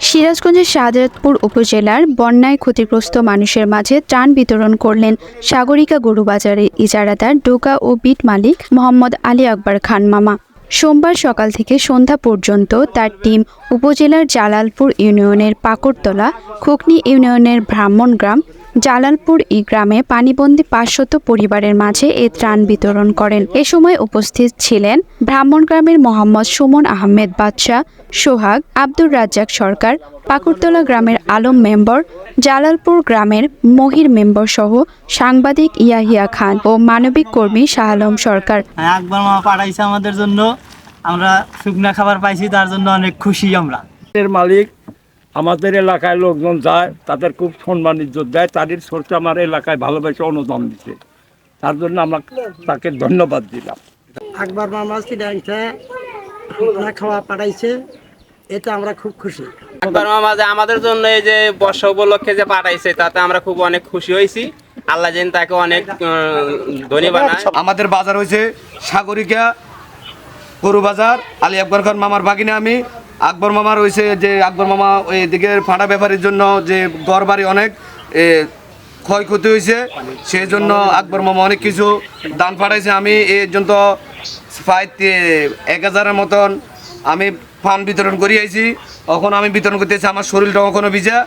সিরাজগঞ্জের শাহজাদপুর উপজেলার বন্যায় ক্ষতিগ্রস্ত মানুষের মাঝে ত্রাণ বিতরণ করলেন সাগরিকা গরুবাজারের ইজারাদার ডোকা ও বিট মালিক মোহাম্মদ আলী আকবর খান মামা। সোমবার সকাল থেকে সন্ধ্যা পর্যন্ত তার টিম উপজেলার জালালপুর ইউনিয়নের পাকড়তলা খুকনি ইউনিয়নের ব্রাহ্মণগ্রাম জালালপুর ই গ্রামে পানিবন্দী পাঁচশত পরিবারের মাঝে এ ত্রাণ বিতরণ করেন। এ সময় উপস্থিত ছিলেন ব্রাহ্মণগ্রামের মোহাম্মদ সুমন আহমেদ বাদশাহ সোহাগ আব্দুর রাজ্জাক সরকার পাকুড়তলা গ্রামের আলম মেম্বর জালালপুর গ্রামের মহির মেম্বর সহ সাংবাদিক ইয়াহিয়া খান ও মানবিক কর্মী শাহ আলম সরকার। হ্যাঁ একবার মা পাঠাইছে আমাদের জন্য। আমরা শুকনা খাবার পাইছি তার জন্য অনেক খুশি আমরা। এর মালিক আমাদের এলাকায় লোকজন যায় তাদের খুব সম্মান ইজ্জত দেয় তাদের সোর্সে আমার এলাকায় ভালোবেসে অনুদান দিতে তার জন্য আমরা তাকে ধন্যবাদ দিলাম। আকবর মামা সিডাংতে না খাওয়া পাঠাইছে এটা আমরা খুব খুশি। আকবর মামা যে আমাদের জন্য এই যে বর্ষা উপলক্ষে যে পাঠাইছে তাতে আমরা খুব অনেক খুশি হয়েছি। আল্লাহ যেন তাকে অনেক ধনী বানায়। আমাদের বাজার হয়েছে সাগরিকা গরু বাজার আলী আকবর খান মামার বাগিনে আমি। আকবর মামা হয়েছে যে আকবর মামা ওই দিকের ফাঁটা ব্যাপারের জন্য যে ঘর বাড়ি অনেক ক্ষয়ক্ষতি হয়েছে। সেই জন্য আকবর মামা অনেক কিছু দান পাঠাইছে। আমি এর জন্য প্রায় এক হাজারের মতন আমি ফান্ড বিতরণ করি আইছি। তখন আমি বিতরণ করতেছি আমার শরীরটা কখনো ভিজা।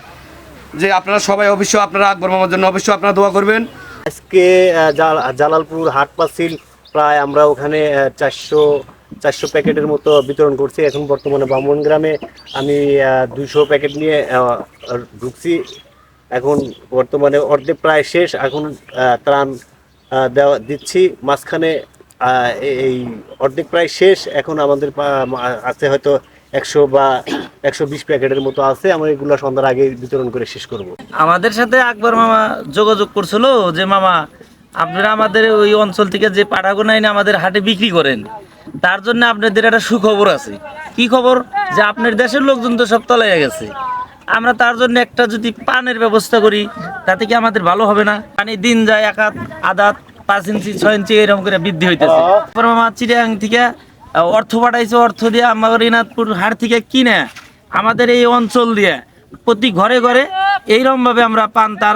যে আপনারা সবাই অবশ্যই আপনারা আকবর মামার জন্য অবশ্যই আপনারা দোয়া করবেন। আজকে জালালপুর হাট পাসিল প্রায় আমরা ওখানে চারশো চারশো প্যাকেটের মতো বিতরণ করছি। এখন বর্তমানে বামন গ্রামে আমি দুশো প্যাকেট নিয়ে ঢুকছি। এখন বর্তমানে অর্ধেক প্রায় শেষ। এখন ত্রাণ দেওয়া, দিচ্ছি। মাঝখানে এই অর্ধেক প্রায় শেষ। এখন আমাদের আছে হয়তো একশো বা একশো বিশ প্যাকেটের মতো আছে। আমরা এগুলো সন্ধ্যার আগে বিতরণ করে শেষ করব। আমাদের সাথে আকবর মামা যোগাযোগ করছিল যে, মামা, আপনারা আমাদের ওই অঞ্চল থেকে যে পাঠাগুলো এনে আমাদের হাটে বিক্রি করেন তার জন্য আপনাদের একটা সুখবর আছে। কি খবর? যে আপনার দেশের লোকজন তো সব তলাইয়া গেছে। আমরা তার জন্য একটা যদি পানের ব্যবস্থা করি, তাতে কি আমাদের ভালো হবে না? পানি দিন যায় এক হাত আদাত পাঁচ ইঞ্চি, ছয় ইঞ্চি এরকম করে বৃদ্ধি হইতেছে। মামা চিড়িয়াং থেকে অর্থ পাঠাইছে, অর্থ দিয়ে আমার রিনাথপুর হাট থেকে কিনে আমাদের এই অঞ্চল দিয়ে প্রতি ঘরে ঘরে এইরকম ভাবে আমরা পান তার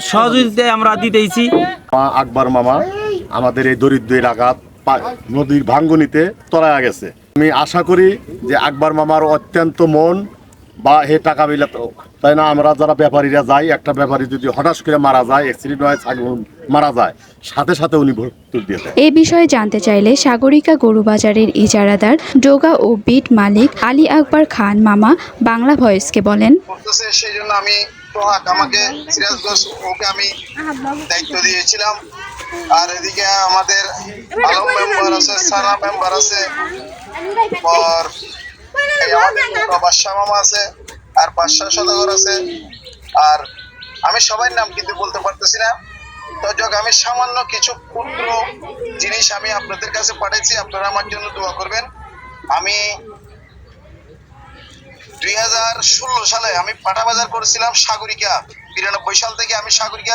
সহযোগিতায় আমরা দিতেইছি। আকবর মামা, আমাদের এই দরিদ্র এলাকা পা- নদীর ভাঙ্গনিতে তলায়া গেছে। আমি আশা করি যে আকবর মামার অত্যন্ত মন বা হে টাকা বিলা তাই না আমরা যারা ব্যাপারীরা যাই একটা ব্যাপারী যদি হঠাৎ করে মারা যায় অ্যাক্সিডেন্ট হয় ছাগল মারা যায় সাথে সাথে উনি ভর্তি দিয়ে দেয়। এ বিষয়ে জানতে চাইলে সাগরিকা গরুবাজারের ইজারাদার ডোগা ও বিট মালিক আলী আকবর খান মামা বাংলা ভয়েসকে বলেন। সেই জন্য আমি সোহাগ আমাকে সিরাজগঞ্জ ওকে আমি দায়িত্ব দিয়েছিলাম। আর এদিকে আমাদের আলম মেম্বার আছে সানা মেম্বার আছে পর বাদশাহ মামা আছে আর বাদশাহ সদাগর আছে। আর আমি সবার নাম কিন্তু বলতে পারতেছি না। তো যাক আমি সামান্য কিছু ক্ষুদ্র জিনিস আমি আপনাদের কাছে পাঠাইছি আপনারা আমার জন্য দোয়া করবেন। আমি দুই হাজার ষোলো সালে আমি পাটা বাজার করেছিলাম সাগরিকা। বিরানব্বই সাল থেকে আমি সাগরিকা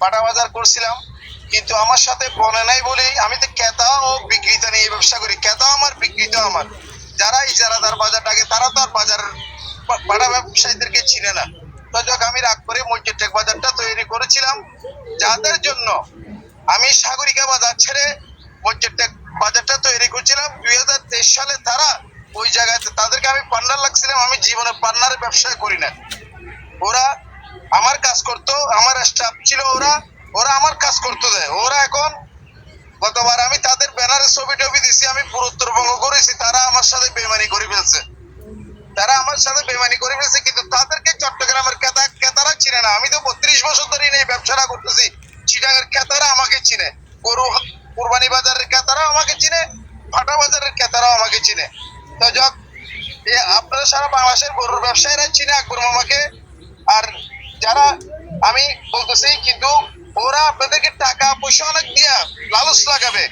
পাটা বাজার করছিলাম। কিন্তু আমার সাথে বনে নাই বলেই আমি তো ক্রেতা ও বিক্রেতা নিয়ে ব্যবসা করি। ক্রেতা আমার, বিক্রেতা আমার। যারা ইজারাদার বাজারটাকে তারা তো আর বাজার পাটা ব্যবসায়ীদেরকে চিনে না। তো যাক, আমি রাগ করে মসজিদ বাজারটা তৈরি করেছিলাম। যাদের জন্য আমি সাগরিকা বাজার ছেড়ে মসজিদ বাজারটা তৈরি করছিলাম, দুই হাজার তেইশ সালে তারা ওই জায়গায় তাদেরকে আমি পার্টনার লাগছিলাম, আমি জীবনে পার্টনারের ব্যবসা করি না। ওরা আমার কাজ করতো, আমার স্টাফ ছিল ওরা ওরা আমার কাজ করতো দেয় ওরা এখন গতবার আমি তাদের ব্যানারে ছবি টবি দিছি, আমি পুরো উত্তরবঙ্গ করেছি তারা আমার সাথে বেমানি করে ফেলছে। তারা আমার সাথে বেমানি করে ফেলছে, কিন্তু তাদেরকে চট্টগ্রামের ক্রেতা, ক্রেতারা চিনে না। আমি তো বত্রিশ বছর ধরে এই ব্যবসাটা করতেছি চিটাঙের ক্রেতারা আমাকে চিনে। গরু কুরবানি বাজারের ক্রেতারাও আমাকে চিনে ফাটা বাজারের ক্রেতারাও আমাকে চিনে। তো যাক আপনারা সারা বাংলাদেশের গরুর ব্যবসায়ীরা চিনে আকবর মামাকে। আর যারা আমি বলতেছি, কিন্তু ওরা আপনাদেরকে টাকা পয়সা অনেক দিয়া লালচ লাগাবে।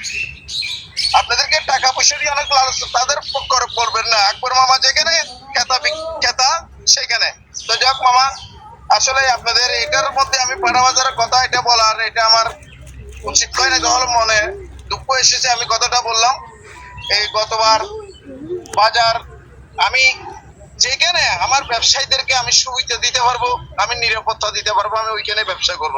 আপনাদেরকে টাকা পয়সা দিয়ে অনেক লালচ তাদের করবেন না। আকবর মামা যেখানে বিক- খেতা সেখানে। তো যাক মামা, আসলে আপনাদের এটার মধ্যে আমি পাড়া বাজারের কথা এটা বলার, এটা আমার উচিত হয় না তাহলে মনে। দুঃখ এসেছে, আমি কথাটা বললাম। এই গতবার বাজার, আমি যেখানে আমার ব্যবসায়ীদেরকে আমি সুবিধা দিতে পারব, আমি নিরাপত্তা দিতে পারব, আমি ওইখানে ব্যবসা করব।